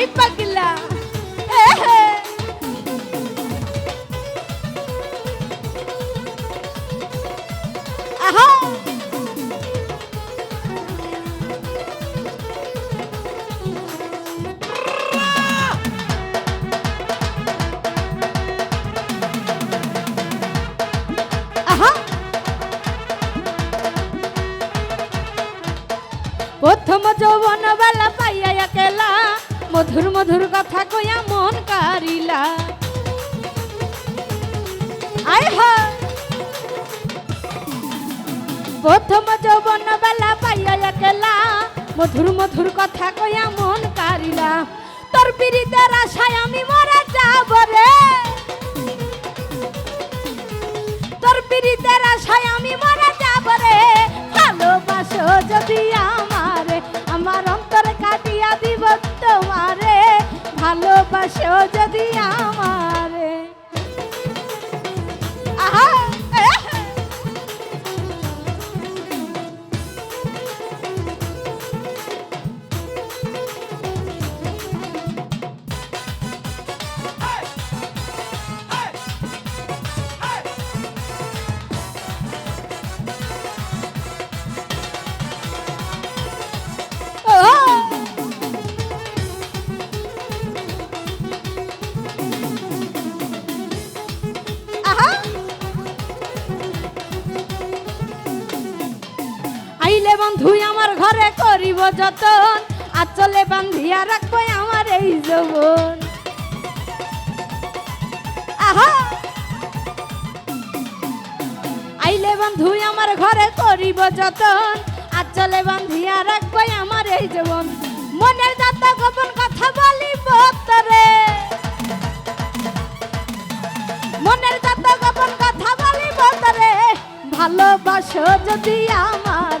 I পাগলা। প্রথম যৌবন বেলা পাইয়া একেলা মধুর মধুর কথা কইয়া মন কারিলা। আয় হয় প্রথম যৌবন বেলা পাইয়া একেলা, মধুর মধুর কথা কইয়া মন কারিলা। তোর পিড়িতের আশায় আমি মরে যাব রে। তোর পিড়িতের আশায় আমি মরে যদি আমারে বন্ধু আমার ঘরে করিব যতন। আচলে বান্ধিয়া রাখব আমার এই যৌবন। আইলে বন্ধু আমার ঘরে করিব যতন। আচলে বান্ধিয়া রাখব আমার এই জীবন মনের যত গোপন কথা বলিব তরে। মনের যত গোপন কথা বলিব তরে। ভালোবাসো যদি আমার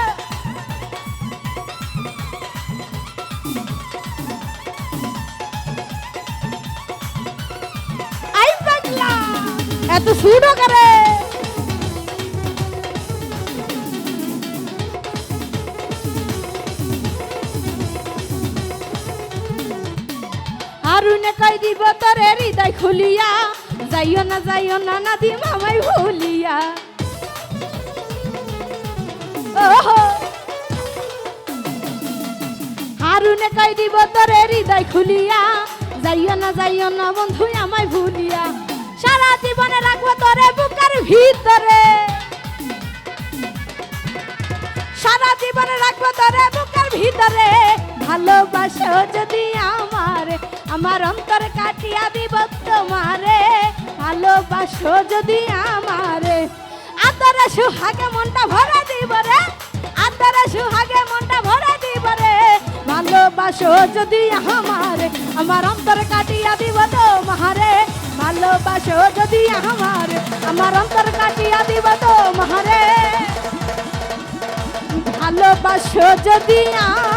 এত সুডো করে? আরুনে কই দিব তোরে হৃদয় খুলিয়া? যাইও না যাইও না না দি মামাই ভুলিয়া। হারুনে কই দিব তোরে হৃদয় খুলিয়া? যাইও না যাইও না বন্ধু আমায় ভুলিয়া। সারা জীবনে রাখব তোরে বুকের ভিতরে। সারা জীবনে রাখব তোরে বুকের ভিতরে। ভালোবাসো যদি আমার আমার অন্তর কাটিয়া দিব তোমারে। ভালোবাসো যদি আমারে, আদরে সুহাগে মনটা ভরে দিব রে। আদরে সুহাগে মনটা ভরে দিব রে। ভালোবাসো যদি আমারে, আমার অন্তর কাটিয়া দিব তোমারে। ভালোবাসো যদি আমার আমার অন্তর কাটিয়া দিব তোমারে। ভালোবাসো যদি আ